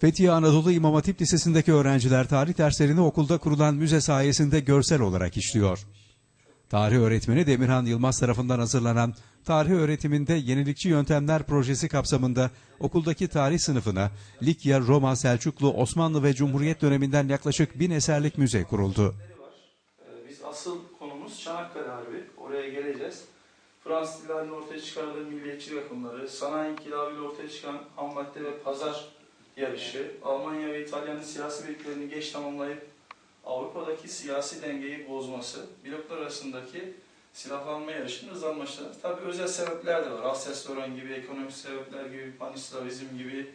Fethiye Anadolu İmam Hatip Lisesi'ndeki öğrenciler tarih derslerini okulda kurulan müze sayesinde görsel olarak işliyor. Tarih öğretmeni Demirhan Yılmaz tarafından hazırlanan tarih öğretiminde yenilikçi yöntemler projesi kapsamında okuldaki tarih sınıfına Likya, Roma, Selçuklu, Osmanlı ve Cumhuriyet döneminden yaklaşık bin eserlik müze kuruldu. Biz asıl konumuz Çanakkale Harbi. Oraya geleceğiz. Fransız ortaya çıkardığı milliyetçilik akımları, sanayi inkılabıyla ortaya çıkan ham ve pazar yarışı, Almanya ve İtalya'nın siyasi birliklerini geç tamamlayıp Avrupa'daki siyasi dengeyi bozması, bloklar arasındaki silahlanma yarışının hızlanması. Tabii özel sebepler de var. Alsace-Lorraine gibi, ekonomik sebepler gibi, panislavizm gibi,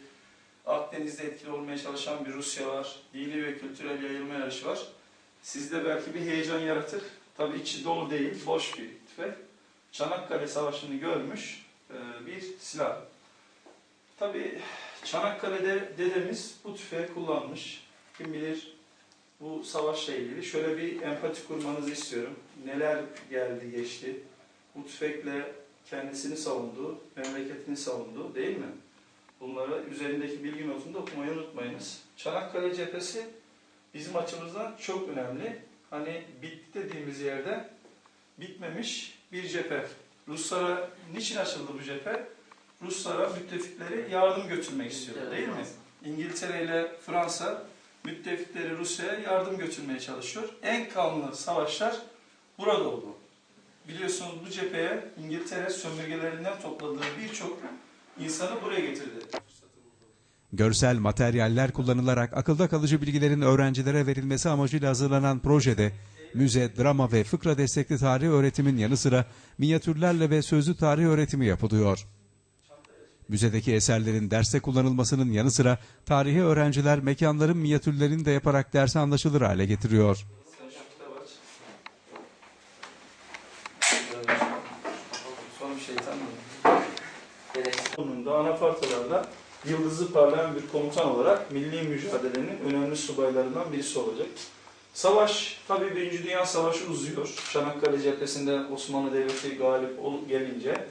Akdeniz'de etkili olmaya çalışan bir Rusya var, dini ve kültürel yayılma yarışı var. Sizde belki bir heyecan yaratır. Tabii içi dolu değil, boş bir tüfek. Çanakkale Savaşı'nı görmüş e, bir silah. Tabii Çanakkale'de dedemiz bu tüfeği kullanmış. Kim bilir bu savaşla ilgili şöyle bir empati kurmanızı istiyorum. Neler geldi geçti. Bu tüfekle kendisini savundu, memleketini savundu değil mi? Bunları üzerindeki bilgi notunu da okumayı unutmayınız. Çanakkale cephesi bizim açımızdan çok önemli. Hani bitti dediğimiz yerde bitmemiş bir cephe. Ruslara niçin açıldı bu cephe? Ruslara müttefikleri yardım götürmek istiyordu değil mi? İngiltere ile Fransa müttefikleri Rusya'ya yardım götürmeye çalışıyor. En kanlı savaşlar burada oldu. Biliyorsunuz bu cepheye İngiltere sömürgelerinden topladığı birçok insanı buraya getirdi. Görsel materyaller kullanılarak akılda kalıcı bilgilerin öğrencilere verilmesi amacıyla hazırlanan projede müze, drama ve fıkra destekli tarih öğretimin yanı sıra minyatürlerle ve sözlü tarih öğretimi yapılıyor. Müzedeki eserlerin derste kullanılmasının yanı sıra tarihi öğrenciler mekanların minyatürlerini de yaparak derse anlaşılır hale getiriyor. Sonunda anafartalarda yıldızı parlayan bir komutan olarak milli mücadelenin önemli subaylarından birisi olacak. Savaş, tabii Birinci Dünya Savaşı uzuyor. Çanakkale cephesinde Osmanlı Devleti galip ol- gelince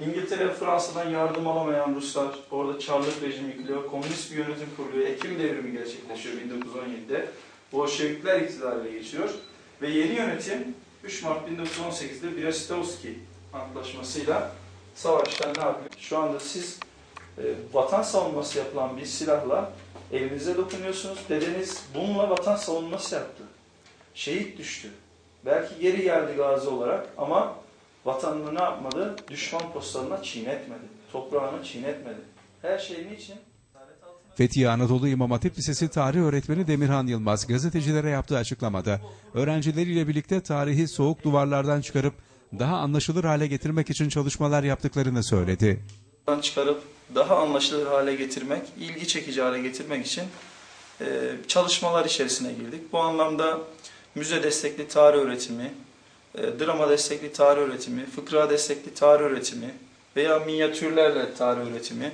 İngiltere ve Fransa'dan yardım alamayan Ruslar, orada Çarlık rejimi yıkılıyor, komünist bir yönetim kuruluyor, Ekim devrimi gerçekleşiyor 1917'de. Bolşevikler iktidarla geçiyor ve yeni yönetim 3 Mart 1918'de Brest-Litovski Antlaşması'yla savaştan ne yapıyor? Şu anda siz e, vatan savunması yapılan bir silahla elinize dokunuyorsunuz. Dedeniz bununla vatan savunması yaptı. Şehit düştü. Belki geri geldi gazi olarak ama vatanını ne yapmadı? Düşman postlarına çiğnetmedi. Toprağını çiğnetmedi. Her şey niçin? Fethiye Anadolu İmam Hatip Lisesi tarih öğretmeni Demirhan Yılmaz gazetecilere yaptığı açıklamada öğrencileriyle birlikte tarihi soğuk duvarlardan çıkarıp daha anlaşılır hale getirmek için çalışmalar yaptıklarını söyledi. Çıkarıp daha anlaşılır hale getirmek, ilgi çekici hale getirmek için e, çalışmalar içerisine girdik. Bu anlamda müze destekli tarih öğretimi, e, drama destekli tarih öğretimi, fıkra destekli tarih öğretimi veya minyatürlerle tarih öğretimi,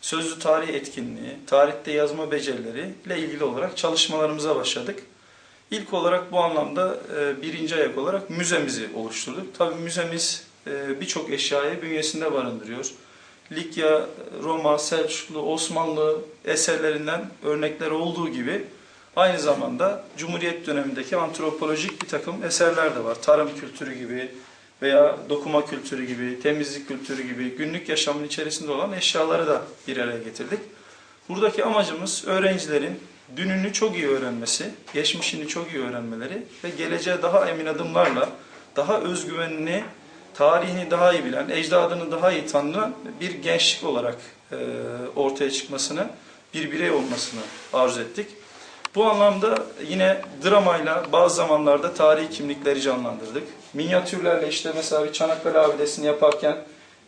sözlü tarih etkinliği, tarihte yazma becerileri ile ilgili olarak çalışmalarımıza başladık. İlk olarak bu anlamda e, birinci ayak olarak müzemizi oluşturduk. Tabii müzemiz e, birçok eşyayı bünyesinde barındırıyor. Likya, Roma, Selçuklu, Osmanlı eserlerinden örnekler olduğu gibi aynı zamanda Cumhuriyet dönemindeki antropolojik bir takım eserler de var. Tarım kültürü gibi veya dokuma kültürü gibi, temizlik kültürü gibi günlük yaşamın içerisinde olan eşyaları da bir araya getirdik. Buradaki amacımız öğrencilerin dününü çok iyi öğrenmesi, geçmişini çok iyi öğrenmeleri ve geleceğe daha emin adımlarla, daha özgüvenini, tarihini daha iyi bilen, ecdadını daha iyi tanıyan bir gençlik olarak e, ortaya çıkmasını, bir birey olmasını arzu ettik. Bu anlamda yine dramayla bazı zamanlarda tarihi kimlikleri canlandırdık. Minyatürlerle işte mesela bir Çanakkale abidesini yaparken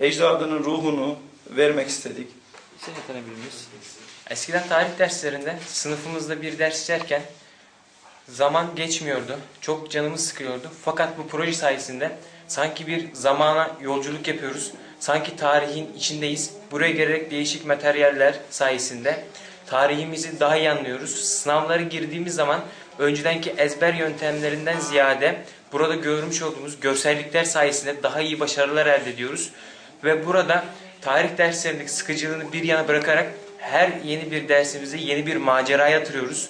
ecdadının ruhunu vermek istedik. Seni tanıyabilir miyiz? Eskiden tarih derslerinde sınıfımızda bir ders işlerken zaman geçmiyordu. Çok canımız sıkıyordu. Fakat bu proje sayesinde sanki bir zamana yolculuk yapıyoruz. Sanki tarihin içindeyiz. Buraya gelerek değişik materyaller sayesinde tarihimizi daha iyi anlıyoruz. Sınavlara girdiğimiz zaman öncedenki ezber yöntemlerinden ziyade burada görmüş olduğumuz görsellikler sayesinde daha iyi başarılar elde ediyoruz. Ve burada tarih derslerindeki sıkıcılığını bir yana bırakarak her yeni bir dersimizi yeni bir maceraya yatırıyoruz.